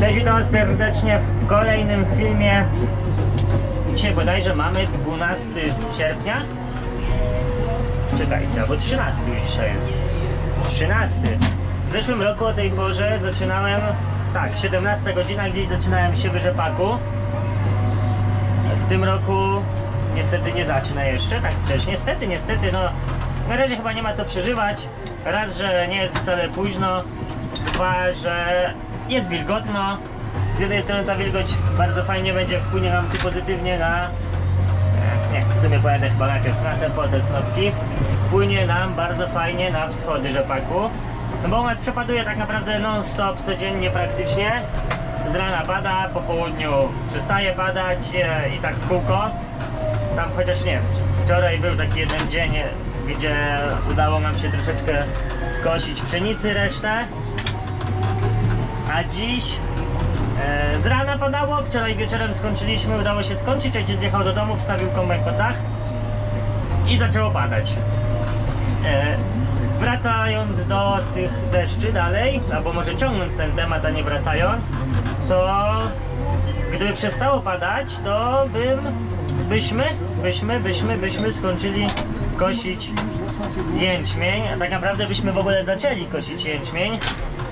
Cześć, witam serdecznie w kolejnym filmie. Dzisiaj bodajże mamy 12 sierpnia. Czekajcie, albo 13 już dzisiaj jest. 13. W zeszłym roku o tej porze zaczynałem, tak, 17 godzina gdzieś zaczynałem się w rzepaku. W tym roku niestety nie zacznę jeszcze, tak wcześnie. Niestety, niestety, no na razie chyba nie ma co przeżywać. Raz, że nie jest wcale późno. Dwa, że jest wilgotno. Z jednej strony ta wilgoć bardzo fajnie będzie wpłynie nam tu pozytywnie na... e, Nie, w sumie pojadę chyba najpierw na te potem snopki. Wpłynie nam bardzo fajnie na wschody rzepaku. No bo u nas przepaduje tak naprawdę non-stop, codziennie praktycznie. Z rana pada, po południu przestaje padać e, i tak w kółko. Tam chociaż nie, wczoraj był taki jeden dzień, gdzie udało nam się troszeczkę skosić pszenicy resztę. A dziś e, z rana padało, wczoraj wieczorem skończyliśmy, udało się skończyć, ojciec zjechał do domu, wstawił kombajn pod dach i zaczęło padać. E, wracając do tych deszczy dalej, albo może ciągnąc ten temat, a nie wracając, to gdyby przestało padać, to bym, byśmy, byśmy, byśmy, byśmy skończyli kosić jęczmień, a tak naprawdę byśmy w ogóle zaczęli kosić jęczmień,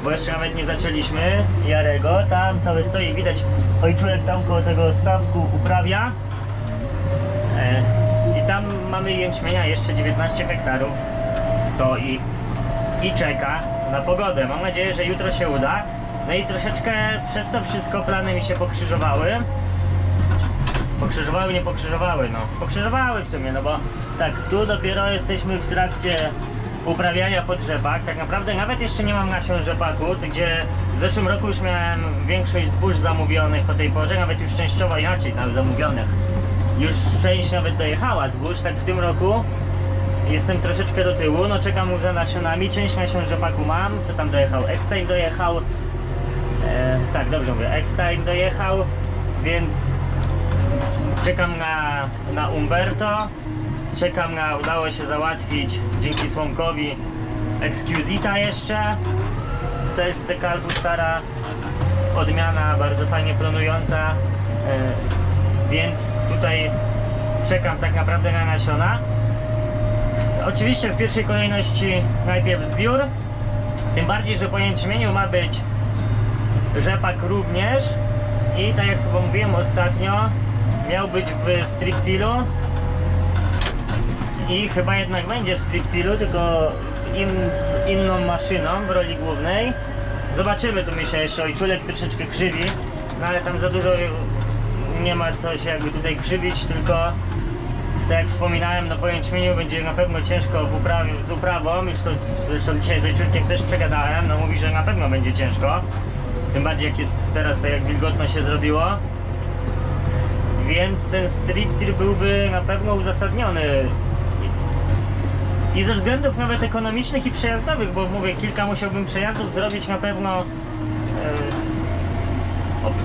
bo jeszcze nawet nie zaczęliśmy Jarego, tam cały stoi, widać ojczulek tam koło tego stawku uprawia e, i tam mamy jęczmienia jeszcze 19 hektarów stoi i czeka na pogodę. Mam nadzieję, że jutro się uda. No i troszeczkę przez to wszystko plany mi się pokrzyżowały. Pokrzyżowały, nie pokrzyżowały, no. Pokrzyżowały w sumie, no bo tak, tu dopiero jesteśmy w trakcie uprawiania pod rzepak. Tak naprawdę nawet jeszcze nie mam nasion rzepaku, gdzie w zeszłym roku już miałem większość zbóż zamówionych o tej porze, nawet już częściowo inaczej, nawet zamówionych. Już część nawet dojechała zbóż, tak w tym roku. Jestem troszeczkę do tyłu, no czekam za nasionami, część nasion rzepaku mam, co tam dojechał, X-Time dojechał, e, tak dobrze mówię, X-Time dojechał, więc czekam na, na Umberto, czekam na, udało się załatwić dzięki Słomkowi. Excusita jeszcze, to jest dekalbu stara odmiana, bardzo fajnie planująca, e, więc tutaj czekam tak naprawdę na nasiona. Oczywiście w pierwszej kolejności najpierw zbiór, tym bardziej, że po jęczmieniu ma być rzepak również. I tak jak chyba mówiłem ostatnio, miał być w striptilu i chyba jednak będzie w striptilu, tylko in, inną maszyną w roli głównej. Zobaczymy, tu mi się jeszcze ojczulek troszeczkę krzywi, no ale tam za dużo nie ma co się jakby tutaj krzywić, tylko tak jak wspominałem, no po będzie na pewno ciężko w z uprawą, już to zresztą dzisiaj z ojczulkiem też przegadałem, no mówi, że na pewno będzie ciężko. Tym bardziej jak jest teraz tak jak wilgotno się zrobiło. Więc ten strip tir byłby na pewno uzasadniony. I ze względów nawet ekonomicznych i przejazdowych, bo mówię, kilka musiałbym przejazdów zrobić na pewno.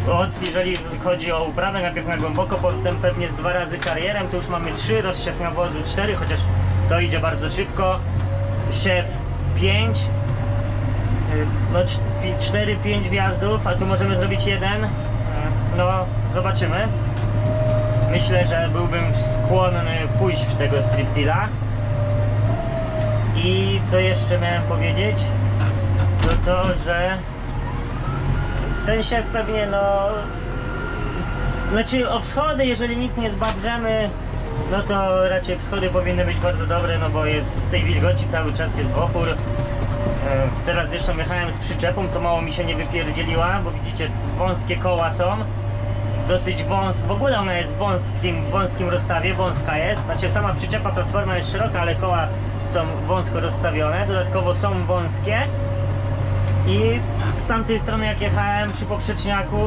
e, od- jeżeli chodzi o uprawę, najpierw na głęboko, potem pewnie z dwa razy karierem, to już mamy trzy, rozsiew nawozu cztery, chociaż to idzie bardzo szybko. Siew pięć, y, no cztery, pięć wjazdów, a tu możemy zrobić jeden. Y, No, zobaczymy. Myślę, że byłbym skłonny pójść w tego striptila. I co jeszcze miałem powiedzieć? To to, że ten siew pewnie no... Znaczy o wschody, jeżeli nic nie zbabrzemy, no to raczej wschody powinny być bardzo dobre, no bo jest w tej wilgoci cały czas jest opór. E, Teraz zresztą jechałem z przyczepą, to mało mi się nie wypierdzieliła, bo widzicie wąskie koła są. Dosyć wąs, w ogóle ona jest w wąskim, wąskim rozstawie, wąska jest. Znaczy sama przyczepa, platforma jest szeroka, ale koła są wąsko rozstawione. Dodatkowo są wąskie. I z tamtej strony jak jechałem przy poprzeczniaku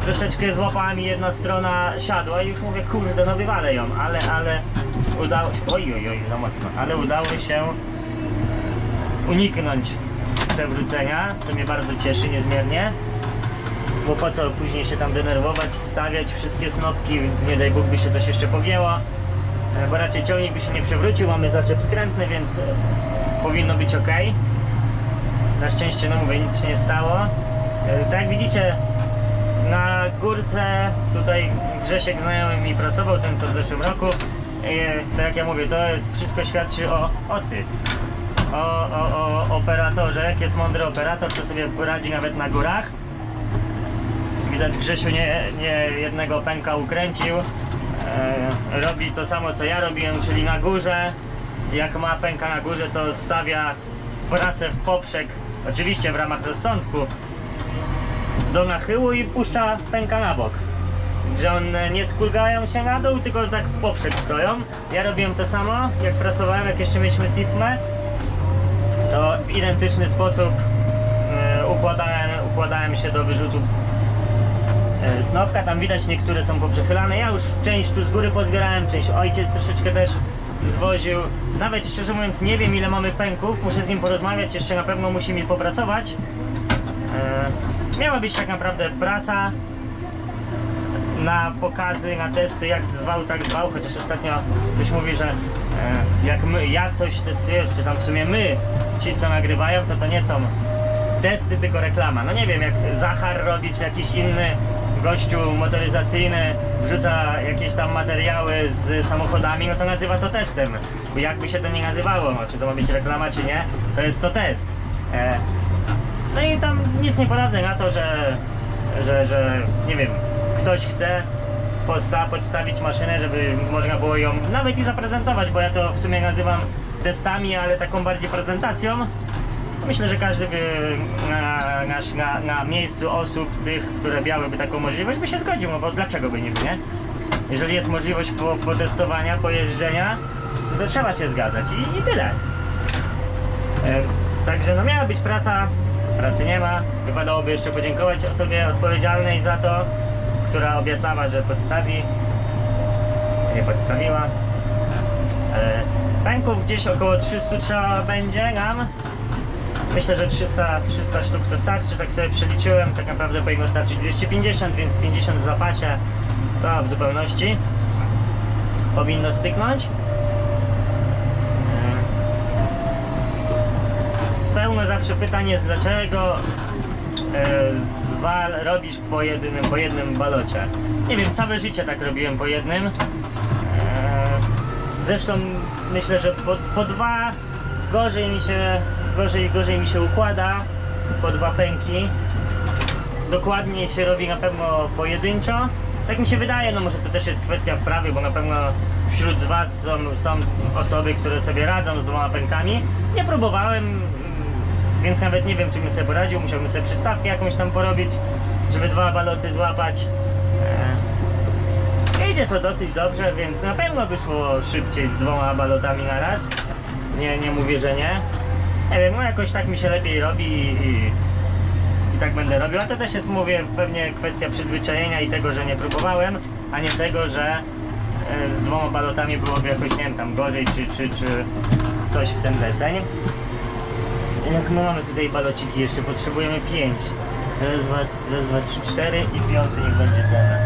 troszeczkę złapała jedna strona siadła i już mówię kurde no wywalę ją, ale, ale udało się, oj oj oj za mocno, ale udało się uniknąć przewrócenia, co mnie bardzo cieszy niezmiernie. Bo po co później się tam denerwować, stawiać wszystkie snopki, nie daj Bóg by się coś jeszcze pogięło. E, Bo raczej ciągnik by się nie przewrócił, mamy zaczep skrętny, więc e, powinno być ok. Na szczęście, no mówię, nic się nie stało. E, Tak jak widzicie, Na górce tutaj Grzesiek znajomy mi pracował, ten co w zeszłym roku. Tak jak ja mówię, to jest wszystko świadczy o, o ty. O, o, o operatorze, jak jest mądry operator, to sobie radzi nawet na górach. Widać Grzesiu nie, nie jednego pęka ukręcił. E, robi to samo co ja robiłem, czyli na górze. Jak ma pęka na górze, to stawia pracę w poprzek, oczywiście w ramach rozsądku, do nachyłu i puszcza pęka na bok. Że one nie skulgają się na dół, tylko tak w poprzek stoją. Ja robiłem to samo, jak pracowałem, jak jeszcze mieliśmy SIPMę, to w identyczny sposób e, układałem, układałem się do wyrzutu snopka. Tam widać niektóre są poprzechylane. Ja już część tu z góry pozbierałem, część ojciec troszeczkę też zwoził. Nawet szczerze mówiąc nie wiem ile mamy pęków, muszę z nim porozmawiać, jeszcze na pewno musi mi popracować. E, miała być tak naprawdę prasa na pokazy, na testy, jak zwał, tak zwał, chociaż ostatnio ktoś mówi, że e, jak my, ja coś testuję, czy tam w sumie my, ci co nagrywają, to to nie są testy, tylko reklama. No nie wiem, jak Zachar robi, czy jakiś inny gościu motoryzacyjny wrzuca jakieś tam materiały z samochodami, no to nazywa to testem. Bo jakby się to nie nazywało, no, czy to ma być reklama, czy nie, to jest to test. E, no i tam nic nie poradzę na to, że, że, że nie wiem, ktoś chce posta, podstawić maszynę, żeby można było ją nawet i zaprezentować, bo ja to w sumie nazywam testami, ale taką bardziej prezentacją. Myślę, że każdy by na, na, na, na miejscu osób, tych, które miałyby taką możliwość, by się zgodził, no bo dlaczego by nie, nie? Jeżeli jest możliwość po, potestowania, pojeżdżenia, to trzeba się zgadzać i, i tyle. E, Także no miała być praca, pracy nie ma. Wypadałoby jeszcze podziękować osobie odpowiedzialnej za to, która obiecała, że podstawi. Nie podstawiła. E, Pęków gdzieś około 300 trzeba będzie nam. Myślę, że 300, 300 sztuk to starczy, tak sobie przeliczyłem. Tak naprawdę powinno starczyć 250, więc 50 w zapasie to w zupełności powinno styknąć. E, Pełno zawsze pytań jest, dlaczego e, zwal robisz po jednym, po jednym balocie. Nie wiem, całe życie tak robiłem po jednym. E, zresztą myślę, że po, po dwa gorzej mi się, gorzej, gorzej mi się układa, po dwa pęki. Dokładniej się robi na pewno pojedynczo. Tak mi się wydaje, no może to też jest kwestia wprawy, bo na pewno wśród z Was są, są osoby, które sobie radzą z dwoma pękami. Nie próbowałem, mm, więc nawet nie wiem, czy bym sobie poradził. Musiałbym sobie przystawkę jakąś tam porobić, żeby dwa baloty złapać. E, Idzie to dosyć dobrze, więc na pewno wyszło szybciej z dwoma balotami na raz. Nie, nie mówię, że nie. Nie wiem, no jakoś tak mi się lepiej robi i, i tak będę robił. A to też jest, mówię, pewnie kwestia przyzwyczajenia i tego, że nie próbowałem, a nie tego, że e, z dwoma balotami byłoby jakoś, nie wiem, tam gorzej, czy, czy, czy coś w ten deseń. Jak my mamy tutaj balociki, jeszcze potrzebujemy pięć. Raz, dwa, raz, dwa, trzy, cztery i piąty niech będzie ten.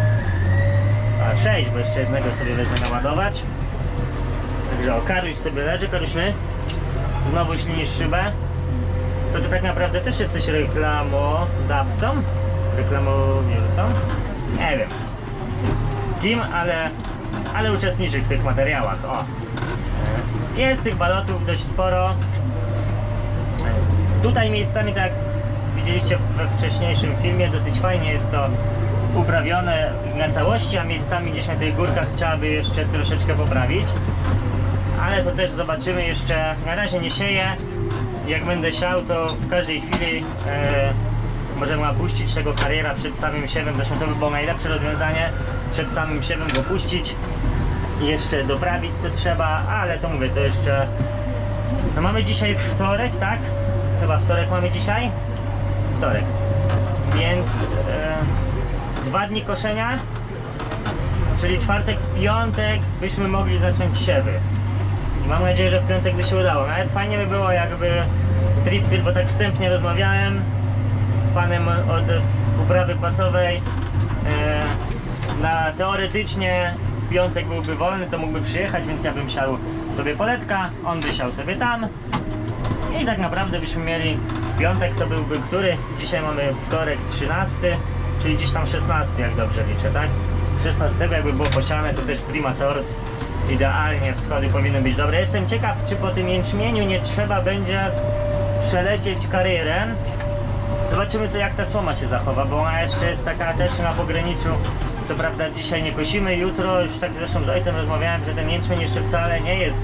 A sześć, bo jeszcze jednego sobie wezmę naładować. Także o, Karuś sobie leży, Karuśny. Znowu ślinisz szybę. To ty tak naprawdę też jesteś reklamodawcą? Reklamodawcą? Nie wiem. Kim, ale, ale uczestniczysz w tych materiałach. O. Jest tych balotów dość sporo. Tutaj miejscami, tak jak widzieliście we wcześniejszym filmie, dosyć fajnie jest to uprawione na całości, a miejscami gdzieś na tych górkach trzeba by jeszcze troszeczkę poprawić. Ale to też zobaczymy jeszcze. Na razie nie sieję. Jak będę siał, to w każdej chwili e, możemy opuścić tego kariera przed samym siewem. Zresztą to by było najlepsze rozwiązanie. Przed samym siewem go puścić i jeszcze doprawić co trzeba, ale to mówię, to jeszcze. No mamy dzisiaj wtorek, tak? Chyba wtorek mamy dzisiaj? Wtorek. Więc e, dwa dni koszenia, czyli czwartek w piątek byśmy mogli zacząć siewy. I mam nadzieję, że w piątek by się udało. Nawet fajnie by było jakby striptyl, bo tak wstępnie rozmawiałem z panem od uprawy pasowej. E, na teoretycznie w piątek byłby wolny, to mógłby przyjechać, więc ja bym siał sobie poletka, on by siał sobie tam. I tak naprawdę byśmy mieli w piątek to byłby który? Dzisiaj mamy wtorek 13, czyli gdzieś tam 16, jak dobrze liczę, tak? 16 jakby było posiane, to też prima sort. Idealnie, wschody powinny być dobre. Jestem ciekaw, czy po tym jęczmieniu nie trzeba będzie przelecieć karierę. Zobaczymy, co jak ta słoma się zachowa, bo ona jeszcze jest taka też na pograniczu. Co prawda dzisiaj nie kosimy, jutro już tak zresztą z ojcem rozmawiałem, że ten jęczmień jeszcze wcale nie jest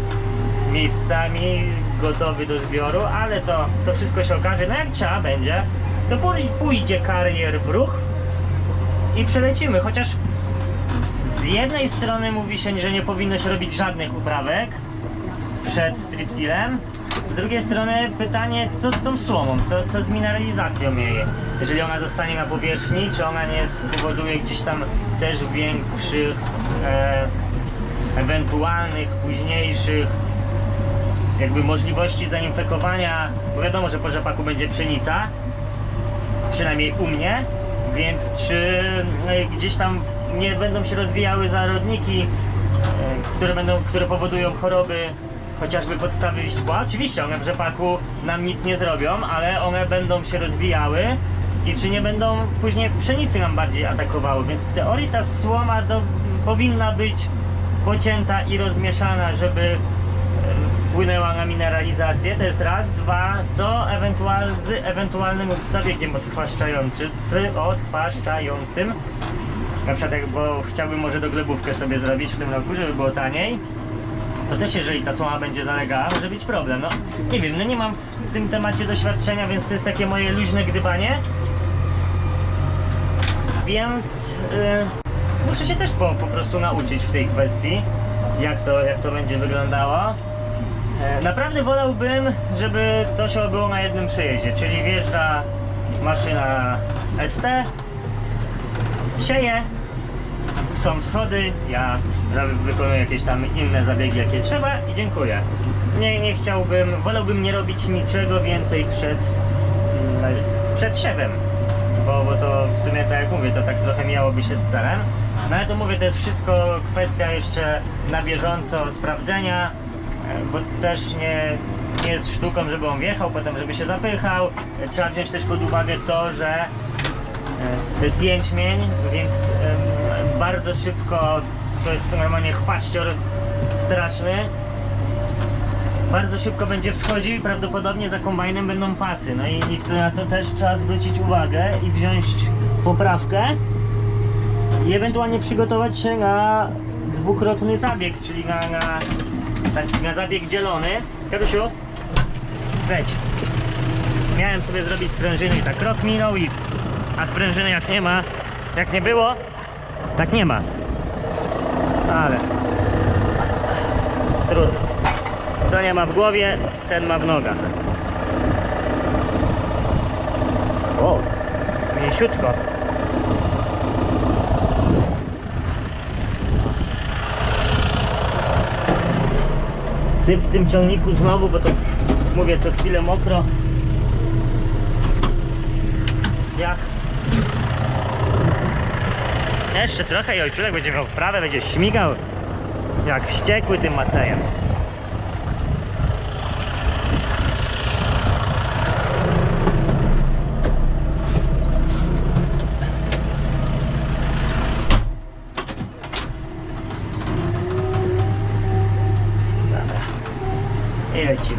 miejscami gotowy do zbioru, ale to, to wszystko się okaże. No jak trzeba będzie, to pój- pójdzie karier w ruch i przelecimy, chociaż z jednej strony mówi się, że nie powinno się robić żadnych uprawek przed striptilem. Z drugiej strony pytanie, co z tą słomą, co, co z mineralizacją jej? Jeżeli ona zostanie na powierzchni, czy ona nie spowoduje gdzieś tam też większych, e, ewentualnych, późniejszych jakby możliwości zainfekowania, bo wiadomo, że po rzepaku będzie pszenica, przynajmniej u mnie, więc czy e, gdzieś tam nie będą się rozwijały zarodniki, e, które, będą, które powodują choroby, chociażby podstawy liśćba. Oczywiście one w rzepaku nam nic nie zrobią, ale one będą się rozwijały i czy nie będą później w pszenicy nam bardziej atakowały, więc w teorii ta słoma do, powinna być pocięta i rozmieszana, żeby e, wpłynęła na mineralizację, to jest raz, dwa, co ewentual, z ewentualnym zabiegiem odchwaszczającym, odchwaszczającym, na przykład jak, bo chciałbym może doglebówkę sobie zrobić w tym roku, żeby było taniej, to też jeżeli ta słoma będzie zalegała, może być problem, no nie wiem, no nie mam w tym temacie doświadczenia, więc to jest takie moje luźne gdybanie, więc y, muszę się też po, po prostu nauczyć w tej kwestii, jak to, jak to będzie wyglądało. E, Naprawdę wolałbym, żeby to się odbyło na jednym przejeździe, czyli wjeżdża maszyna ST, sieje, są wschody, ja wykonuję jakieś tam inne zabiegi jakie trzeba i dziękuję. Nie, nie chciałbym, wolałbym nie robić niczego więcej przed, mm, przed siewem, bo, bo to w sumie tak jak mówię, to tak trochę mijałoby się z celem. No ale to mówię, to jest wszystko kwestia jeszcze na bieżąco sprawdzenia, e, bo też nie, nie jest sztuką, żeby on wjechał, potem żeby się zapychał. E, Trzeba wziąć też pod uwagę to, że e, to jest jęczmień, więc bardzo szybko to jest normalnie chwaścior straszny. Bardzo szybko będzie wschodził i prawdopodobnie za kombajnem będą pasy. No i, na to też trzeba zwrócić uwagę i wziąć poprawkę i ewentualnie przygotować się na dwukrotny zabieg, czyli na, na, taki, na zabieg dzielony. Karusiu, wejdź. Miałem sobie zrobić sprężyny tak rok minął i a sprężyny jak nie ma, jak nie było, tak nie ma. Ale trudno. Kto nie ma w głowie, ten ma w nogach. O, mięsiutko. Syp w tym ciągniku znowu, bo to mówię co chwilę mokro. Zjach. Jeszcze trochę i ojczulek będzie miał wprawę, będzie śmigał jak wściekły tym masejem. Dobra. I lecimy.